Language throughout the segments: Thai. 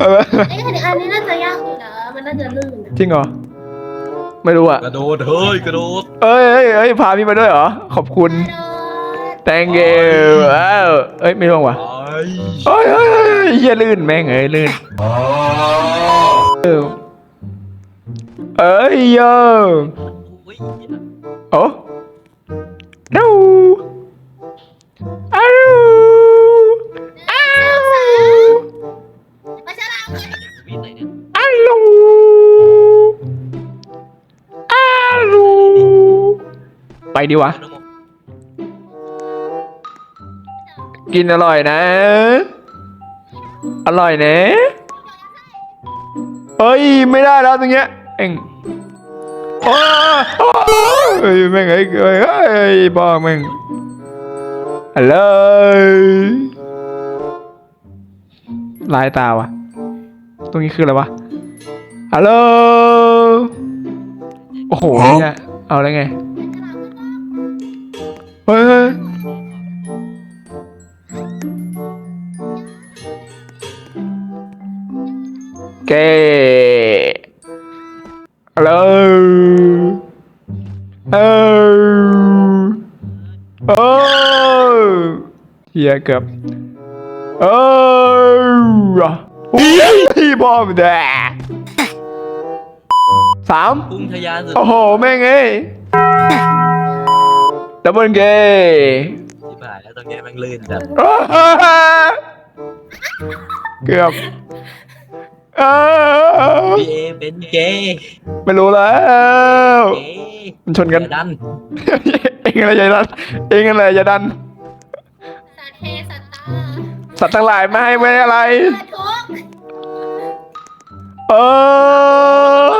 เออไอ้ยอันนี้น่าจะยากอยู่นะ มันน่าจะลื่นนะจริงเหรอ ไม่รู้อะ กระโดดเฮ้ยกระโดดเอ้ยเอ้ยเอ้ยพาพี่มาด้วยเหรอ ขอบคุณ thank you อ้าวเอ้ย ไม่ร่วงว่ะไปเอ้ยเอ้ยเอ้ยเฮียลื่นแม่งเอ้ยลื่น เออเอ้ยโยอุ้ยโอ้ดู ไปดีวะ กินอร่อยนะ อร่อยนะเฮ้ยไม่ได้แล้วตรงเนี้ยเอ็งโอ้เฮ้ยแม่งเอ้เอ้ยเอ้ยบ้าแม่งฮัลโหลลายตาวะตรงนี้คืออะไรวะฮัลโหลโอ้โหเนี่ยเอาแล้วไง เก้ฮัลโหลเออโอ้เฮียเกือบเอออุ้ยบอมแดสามพุ่งทะยานสุดโอ้โห แม่งเอ้ยดับเบิลเกย์ที่ผ่านแล้วตรงนี้แม่งลื่นแบบเกือบ เออพี่เอเป็นเกย์ไม่รู้แล้วเกย์มันชนกันอย่าดันเองอะไรอย่าดันเองอะไรอย่าดัน สัตว์เทสัตว์ตาสัตว์ทั้งหลายไม่ให้ไม่อะไรทุกเออ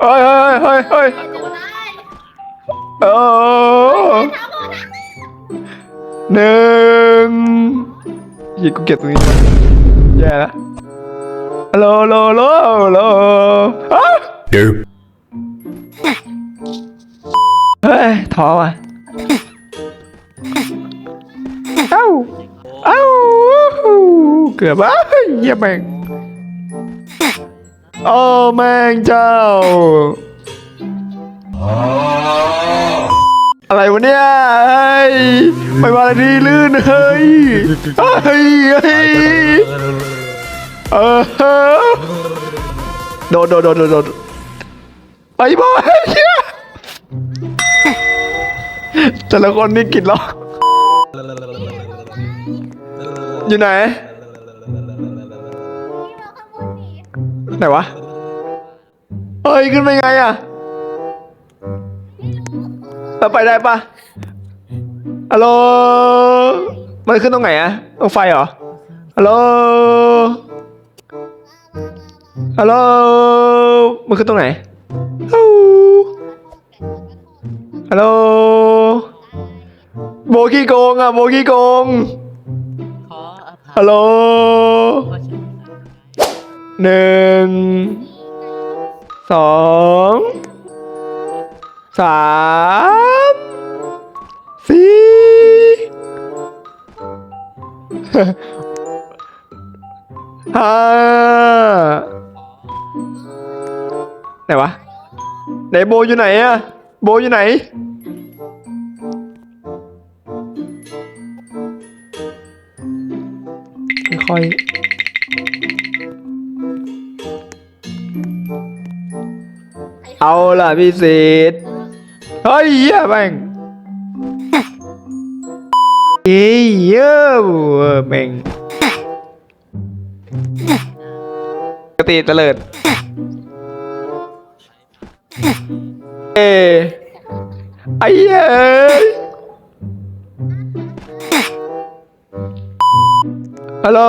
เฮ้ยเฮ้ยเฮ้ยเฮ้ยเดี๋ยวได้เออทั้งหมดนะหนึ่งยีกูเก็บตรงนี้ก่อนแย่แล้ว ฮัลโหลฮัลโหลฮัลโหลฮัลโหลอ้าวเฮ้ยท้อว่ะเอ้าเอ้าเกือบอ้าวเยี่ยมแม่งโอ้แม่งเจ้า อะไรวะเนี่ยเฮ้ยไปมาดีลื่นเฮ้ยเฮ้ยเฮ้ย เออโดดโดดโดดโดโดไปบอยเหี้ยแต่ละคนนี่กินล็ออยู่ไหน ไหนวะเฮ้ยขึ้นไปไงอะเราไปได้ปะฮัลโหล มันขึ้นตรงไหนอะตรงไฟเหรอ ฮัลโหล ฮัลโหลมันขึ้นตรงไหนฮู้ฮัลโหล โบกี้โกงอะโบกี้โกง ขออภัยฮัลโหลว่าฉันหนึ่ง สอง สามสี่ ห้า ไหนวะไหนโบอยู่ไหนอะโบอยู่ไหน ค่อยๆเอาล่ะพี่สิทธิ์เฮ้ยเหี้ยแม่งเอ้ยเยอะแม่งปกติเตลิด เอ้ยไอ้เหี้ยเอ้ยฮัลโหล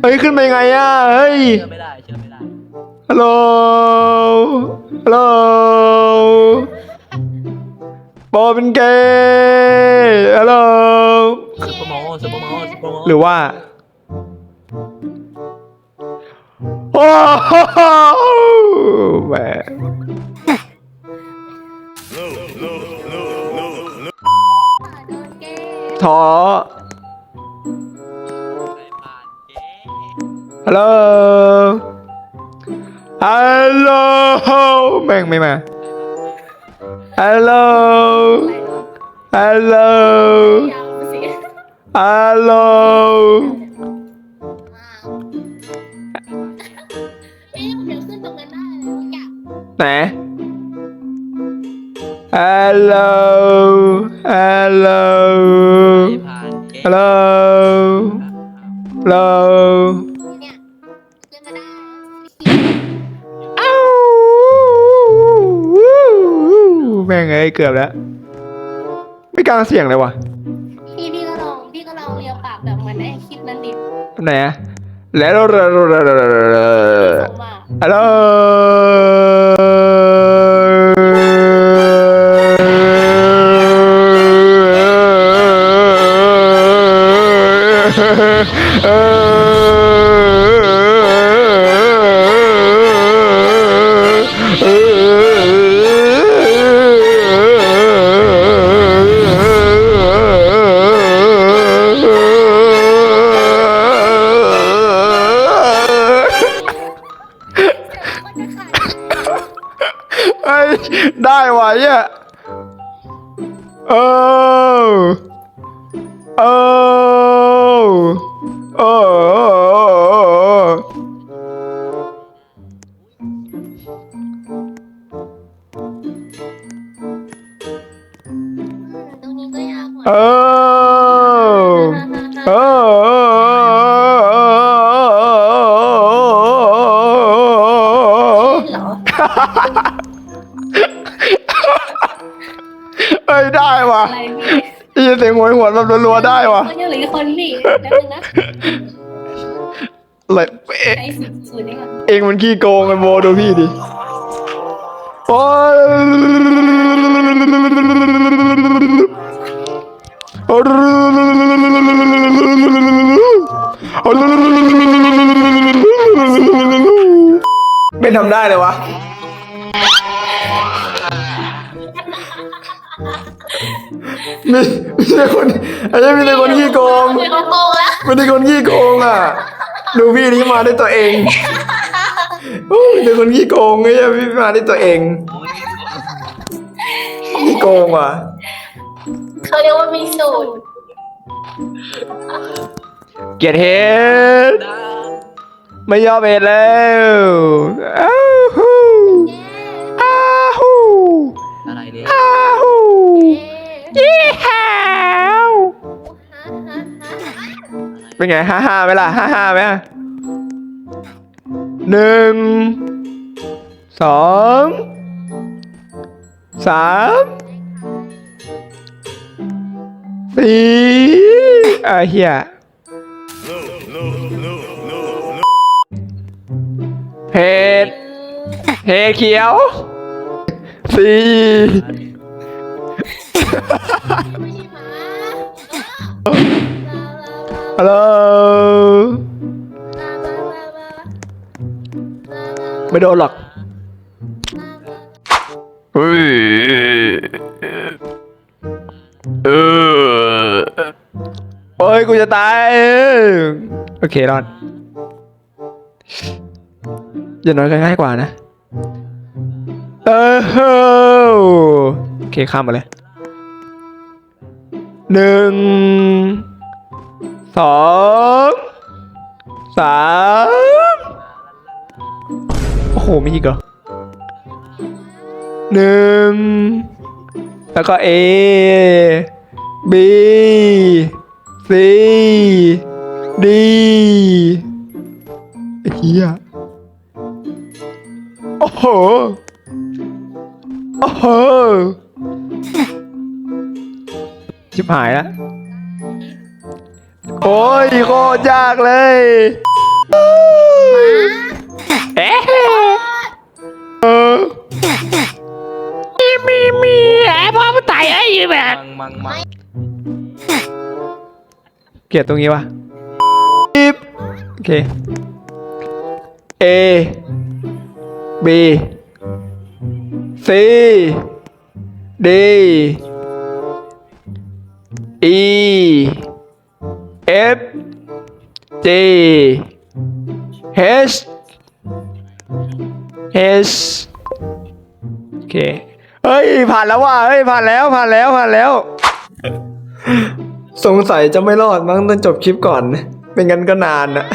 เฮ้ย ขึ้นไปยังไงอะ เฮ้ย เชื่อไม่ได้ เชื่อไม่ได้ ฮัลโหล ฮัลโหลโบเป็นเกย์ฮัลโหล ซุปเปอร์โมซุปเปอร์โมซุปเปอร์โมหรือว่า โอ้โห แหมโดนเกย์ท้อไปผ่านเกย์ฮัลโหล ฮัลโหล แม่งไม่มา ฮัลโหล ฮัลโหลยาวสิฮัลโหลาได้อ้าวแม่งเอ้ยเกือบแล้ว ไม่กล้าเสียงเลยวะพี่พี่ก็ลองพี่ก็ลองเลียวปากแบบเหมือนไอ้คลิปนั้นดิไหนอะแล้ว เนี่ย เออ เออ ได้ยินเสียงหวยหัวนแบบรัวๆได้วะคนยังเหลืออีกคนพี่แป๊บนึงนะอะไรเอ๊ะไอ้สุดสุดนี่ก่อนเองมันขี้โกงกันโมดูพี่ดิโอ้ยไม่ทำได้เลยวะ มีมีแต่คนไอ้เหี้ยมีแต่คนขี้โกงไม่เขาโกงแล้วมีแต่คนขี้โกงอะ ดูพี่นี้มาด้วยตัวเองโอ้ยมีแต่คนขี้โกงไอ้เหี้ยพี่มาด้วยตัวเองขี้โกงว่ะ เขาเรียกว่ามีสูตรเกลียดเฮดดาไม่ยอมเห็นแล้วอ้าว เป็นไงฮ่าฮ่าไหมล่ะฮ่าฮ่าไหมอะหนึ่งสองสามสี่อะเฮียเห็ดเห็ดเขียวสี่ไม่ใช่หมา ฮัลโหลไม่โดนหรอกเฮ้ยเออโอ้ยกูจะตาย โอเครอดอย่างน้อยก็ง่ายกว่านะ เออโอเคข้ามมาเลยหนึ่ง สองสามโอ้โหมีอีกเหรอหนึ่งแล้วก็ A B C D ไอ้เฮียโอ้โห โอ้โหชิบหายแล้ว โอ้ยโคตรยากเลย เอ๊ะเออมีมีมีไอ้พ่อมันตายไอ้แบบมังมังมังเกลียดตรงนี้วะปิ๊บโอเค A B C D E F G H H โอเค เฮ้ย ผ่านแล้วว่ะ เฮ้ย ผ่านแล้ว ผ่านแล้ว ผ่านแล้ว สงสัยจะไม่รอดมั้งต้องจบคลิปก่อนไม่งั้นก็นานนะ